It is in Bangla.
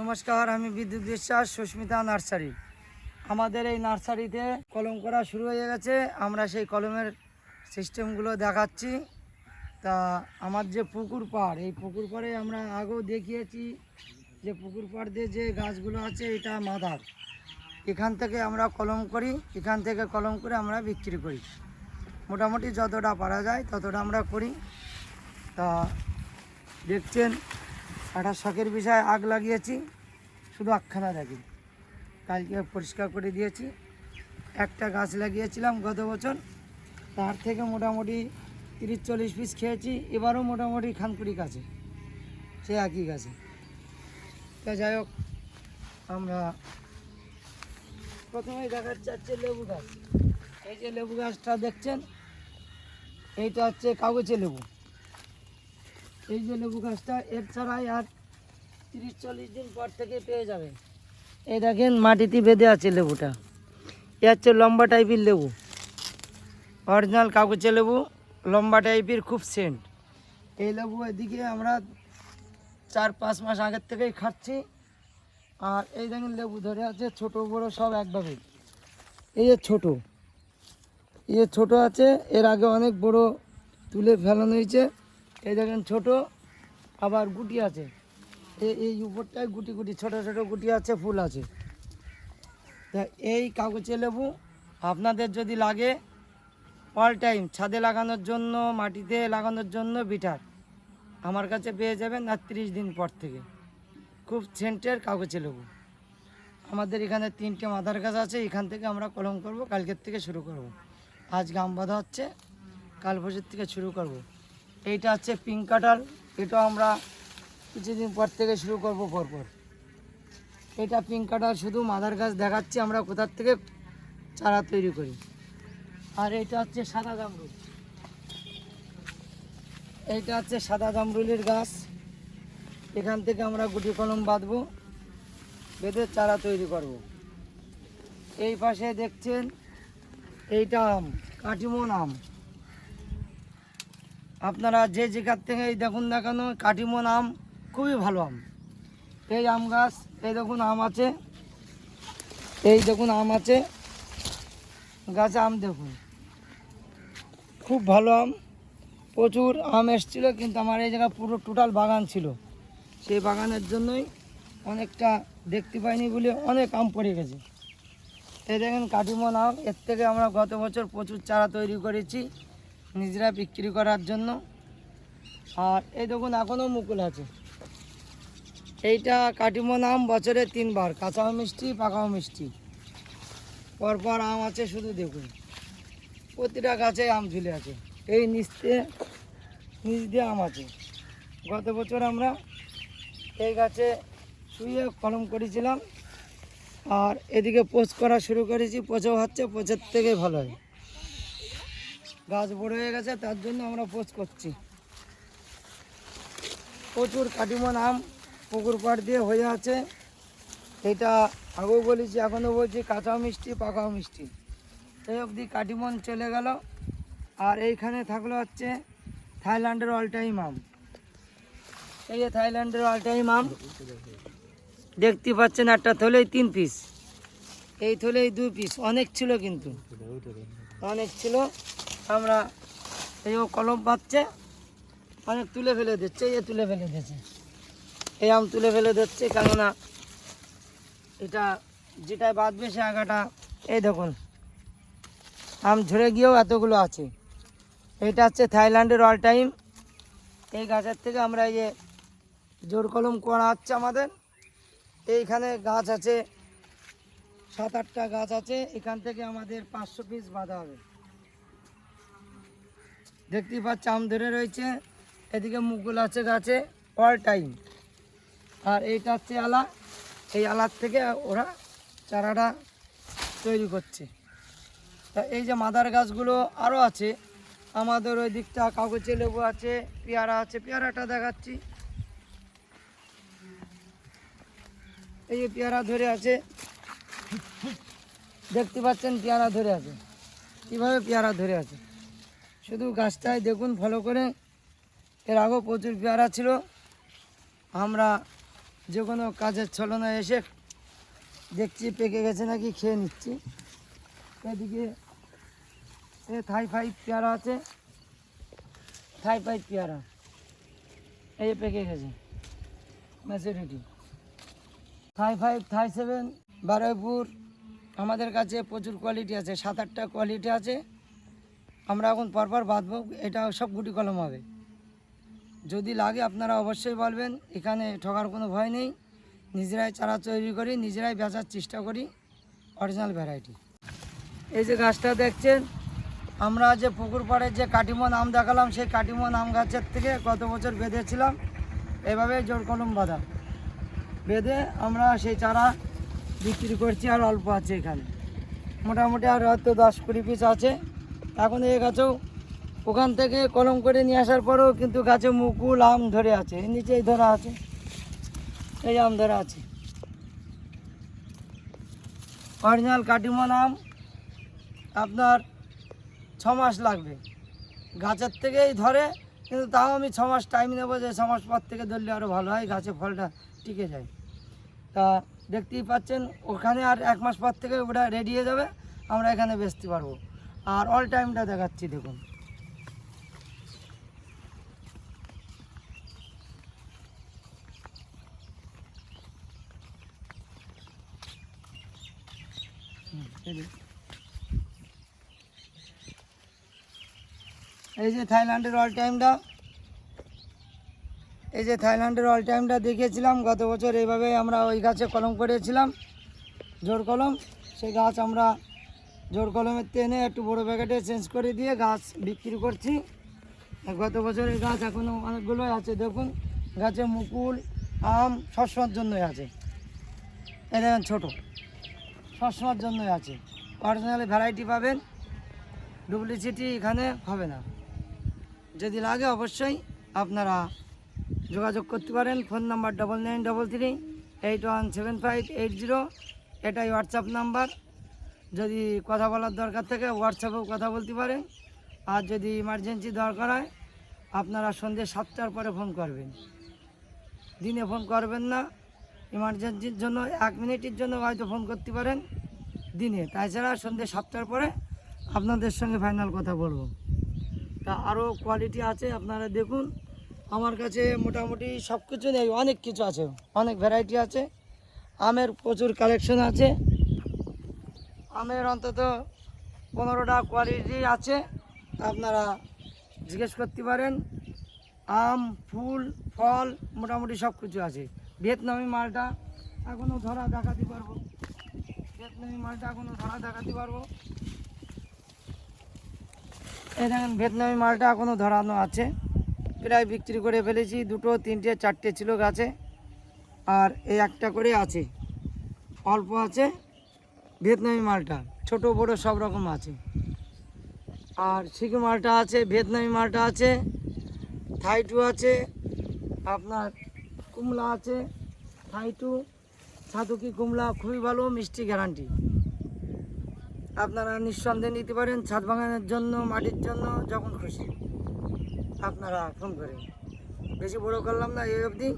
নমস্কার, আমি বিদ্যুৎ বিশ্বাস, সুস্মিতা নার্সারি। আমাদের এই নার্সারিতে কলম করা শুরু হয়ে গেছে। আমরা সেই কলমের সিস্টেমগুলো দেখাচ্ছি। তা আমার যে পুকুর পাড়, এই পুকুর পাড়ে আমরা আগেও দেখিয়েছি যে পুকুর পাড় দিয়ে যে গাছগুলো আছে, এটা মাদার। এখান থেকে আমরা কলম করি, এখান থেকে কলম করে আমরা বিক্রি করি। মোটামুটি যতটা পারা যায় ততটা আমরা করি। তা দেখছেন একটা শখের বিষয়ে আগ লাগিয়েছি, শুধু আখ্যানা দেখি কালকে পরিষ্কার করে দিয়েছি। একটা গাছ লাগিয়েছিলাম গত বছর, তার থেকে মোটামুটি তিরিশ চল্লিশ পিস খেয়েছি, এবারও মোটামুটি খানকুড়ি গাছে, সে একই গাছে। তা যাই হোক, আমরা প্রথমেই দেখাচ্ছে হচ্ছে লেবু গাছ। এই যে লেবু গাছটা দেখছেন, এইটা হচ্ছে কাগজে লেবু। এই যে লেবু গাছটা, এর ছাড়াই আর তিরিশ, চল্লিশ দিন পর থেকে পেয়ে যাবেন এই দেখেন, মাটিতে বেঁধে আছে লেবুটা। এ হচ্ছে লম্বা টাইপের লেবু। অরিজিনাল কাগজে লেবু, লম্বা টাইপের, খুব সেন্ট। এই লেবু এদিকে আমরা চার, পাঁচ মাস আগের থেকেই খাচ্ছি। আর এই দেখেন, লেবু ধরে আছে ছোট, বড়, সব একভাবে। এই যে ছোটো। এই যে ছোটো আছে, এর আগে অনেক বড় তুলে ফেলানো হয়েছে। এই দেখেন, ছোট। আবার গুটি আছে। এই উপরটায় গুটি গুটি, ছোট ছোট গুটি আছে, ফুল আছে। তা এই কাগজে লেবু, আপনাদের যদি লাগে অল টাইম ছাদে লাগানোর জন্য, মাটিতে লাগানোর জন্য বিটার। আমার কাছে পেয়ে যাবেন আর তিরিশ দিন পর থেকে। খুব সেন্টের কাগজে লেবু। আমাদের এখানে তিনটে মাদার গাছ আছে, এখান থেকে আমরা কলম করব, কালকের থেকে শুরু করব। আজ গাম বাঁধা হচ্ছে, কাল বছর থেকে শুরু করব। এইটা হচ্ছে পিঙ্ক কাটার এটাও আমরা কিছুদিন পর থেকে শুরু করব পরপর এটা পিঙ্ক কাটার শুধু মাদার গাছ দেখাচ্ছি, আমরা কোথার থেকে চারা তৈরি করি। আর এটা হচ্ছে সাদা জামরুল। এইটা হচ্ছে সাদা জামরুলের গাছ। এখান থেকে আমরা গুটি কলম বাঁধবো, বেঁধে চারা তৈরি করব। এই পাশে দেখছেন, এইটা আম, কাটিমন আম। আপনারা যে যেখান থেকে এই দেখুন দেখানো কাটিমন আম খুবই ভালো আম। এই আম গাছ, এই দেখুন আম আছে। এই দেখুন আম আছে। গাছে আম দেখুন। খুব ভালো আম। প্রচুর আম এসছিল, কিন্তু আমার এই জায়গা পুরো টোটাল বাগান ছিল। সেই বাগানের জন্যই অনেকটা দেখতে পাইনি বলে অনেক আম পড়ে গেছে। এই দেখেন কাটিমন আম, এর থেকে আমরা গত বছর প্রচুর চারা তৈরি করেছি নিজেরা বিক্রি করার জন্য। আর এই দেখুন এখনও মুকুল আছে। এইটা কাটিমন আম বছরে তিনবার, কাঁচাও মিষ্টি, পাকাও মিষ্টি। পরপর আম আছে শুধু দেখুন। প্রতিটা গাছে আম ঝুলে আছে। এই নিচতে নিচ দিয়ে আম আছে। গত বছর আমরা এই গাছে শুয়ে কলম করেছিলাম আর এদিকে পোচ করা শুরু করেছি। পোচও হচ্ছে, পোচের থেকে ভালো হয়। গাছ বড় হয়ে গেছে, তার জন্য আমরা পোচ করছি। প্রচুর কাটিমন আম পুকুর পাড় দিয়ে হয়ে আছে। এটা আগেও বলেছি, এখনও বলছি, কাঁচাও মিষ্টি, পাকাও মিষ্টি। এই অবধি কাটিমন চলে গেল। আর এইখানে থাকল হচ্ছে থাইল্যান্ডের অল টাইম আম এই যে থাইল্যান্ডের অল টাইম আম দেখতে পাচ্ছেন একটা থলেই তিন পিস এই থলেই দুই পিস অনেক ছিল কিন্তু। অনেক ছিল। আমরা এই কলম পাচ্ছে অনেক তুলে ফেলে দিচ্ছে, এই তুলে ফেলে দিচ্ছে এই আম তুলে ফেলে দিচ্ছে, কেননা এটা যেটায় বাঁধবে সে আগাটা, এই দেখুন, আম ঝরে গিয়েও এতগুলো আছে। এটা হচ্ছে থাইল্যান্ডের অল টাইম এই গাছের থেকে আমরা এই যে জোর কলম করা হচ্ছে আমাদের। এইখানে গাছ আছে, সাত আটটা গাছ আছে, এখান থেকে আমাদের পাঁচশো পিস বাঁধা হবে। দেখতেই পাচ্ছি, আম ধরে রয়েছে, এদিকে মুকুল আছে গাছে অল টাইম আর এইটা হচ্ছে আলা। এই আলার থেকে ওরা চারাটা তৈরি করছে। তা এই যে মাদার গাছগুলো আরও আছে, আমাদের ওই দিকটা কাগজে লেবু আছে, পেয়ারা আছে, পেয়ারাটা দেখাচ্ছি। এই যে পেয়ারা ধরে আছে, দেখতে পাচ্ছেন পেয়ারা ধরে আছে। কীভাবে পেয়ারা ধরে আছে? শুধু গাছটায় দেখুন, ফলো করে। এর আগেও প্রচুর পেয়ারা ছিল। আমরা যে কোনো কাজের ছলনা এসে দেখছি পেকে গেছে নাকি, খেয়ে নিচ্ছি। এদিকে এ থাই ফাই পেয়ারা আছে। থাই ফাই পেয়ারা। এই পেকে গেছে। Maturity Thai five, Thai seven, Baruipur, আমাদের কাছে প্রচুর কোয়ালিটি আছে, সাত আটটা কোয়ালিটি আছে। আমরা এখন পরপর বাঁধবো, এটা সব গুটি কলম হবে। যদি লাগে আপনারা অবশ্যই বলবেন, এখানে ঠকার কোনো ভয় নেই। নিজেরাই চারা তৈরি করি, নিজেরাই বেচার চেষ্টা করি অরিজিনাল ভ্যারাইটি এই যে গাছটা দেখছেন, আমরা যে পুকুর পাড়ের যে কাটিমন আম দেখালাম, সেই কাটিমন আম গাছের থেকে গত বছর বেঁধেছিলাম। এভাবে জোর কলম বাঁধা। বেঁধে আমরা সেই চারা বিক্রি করছি আর অল্প আছে এখানে। মোটামুটি আর হয়তো দশ কুড়ি পিস আছে। এখন এই গাছেও ওখান থেকে কলম করে নিয়ে আসার পরেও কিন্তু গাছে মুকুল, আম ধরে আছে। নিচেই ধরা আছে। এই আম ধরা আছে। অরিজিনাল কাটিমন আম আপনার ছ মাস লাগবে। গাছের থেকেই ধরে, কিন্তু তাও আমি ছ মাস টাইম নেব যে ছ মাস পর থেকে ধরলে আরও ভালো হয়, গাছে ফলটা টিকে যায়। তা দেখতেই পাচ্ছেন, ওখানে আর এক মাস পর থেকে ওটা রেডি হয়ে যাবে। আমরা এখানে বেচতে পারব। আর অল টাইমটা দেখাচ্ছি, দেখুন। এই যে। থাইল্যান্ডের অল টাইমটা এই যে থাইল্যান্ডের অল টাইমটা দেখিয়েছিলাম, গত বছর এইভাবে আমরা ওই গাছে কলম করেছিলাম, জোর কলম। সেই গাছ আমরা জোর কলমের এনে একটু বড় প্যাকেটে চেঞ্জ করে দিয়ে গাছ বিক্রি করছি। গত বছরের গাছ এখনও অনেকগুলোই আছে, দেখুন। গাছে মুকুল, আম সবসময়ের জন্যই আছে। এই দেখেন ছোটো। সবসময়ের জন্যই আছে। অরিজিনাল ভ্যারাইটি পাবেন ডুপ্লিসিটি এখানে হবে না। যদি লাগে অবশ্যই আপনারা যোগাযোগ করতে পারেন। Phone number double nine double three eight one seven five eight zero এটাই হোয়াটসঅ্যাপ নাম্বার। যদি কথা বলার দরকার থাকে হোয়াটসঅ্যাপেও কথা বলতে পারেন। আর যদি ইমার্জেন্সি দরকার হয়, আপনারা সন্ধ্যে সাতটার পরে ফোন করবেন। দিনে ফোন করবেন না। ইমার্জেন্সির জন্য, এক মিনিটের জন্য হয়তো ফোন করতে পারেন দিনে। তাছাড়া সন্ধ্যে সাতটার পরে আপনাদের সঙ্গে ফাইনাল কথা বলব। তা আরও কোয়ালিটি আছে, আপনারা দেখুন। আমার কাছে মোটামুটি সব কিছু নেই, অনেক কিছু আছে, অনেক ভ্যারাইটি আছে। আমের প্রচুর কালেকশন আছে। আমের অন্তত পনেরোটা কোয়ালিটি আছে। আপনারা জিজ্ঞেস করতে পারেন, আম, ফুল, ফল, মোটামুটি সব কিছু আছে। ভিয়েতনামি মালটা এখনও ধরা দেখাতে পারব। ভিয়েতনামি মালটা এখনও ধরা দেখাতে পারব। এই দেখেন, ভিয়েতনামি মালটা এখনও ধরানো আছে। প্রায় বিক্রি করে ফেলেছি, দুটো, তিনটে, চারটে ছিল গাছে। আর এই একটা করে আছে। অল্প আছে ভিয়েতনামি মালটা, ছোট, বড় সব রকম আছে। আর সিকি মালটা আছে, ভিয়েতনামি মালটা আছে, থাইটু আছে, আপনার কুমলা আছে থাইটু ছাতুকি কুমলা, খুবই ভালো, মিষ্টি গ্যারান্টি আপনারা নিঃসন্দেহে নিতে পারেন ছাদ বাগানের জন্য, মাটির জন্য, যখন খুশি। আপনারা ফোন করে বেশি বড় করলাম না, এই অবধি।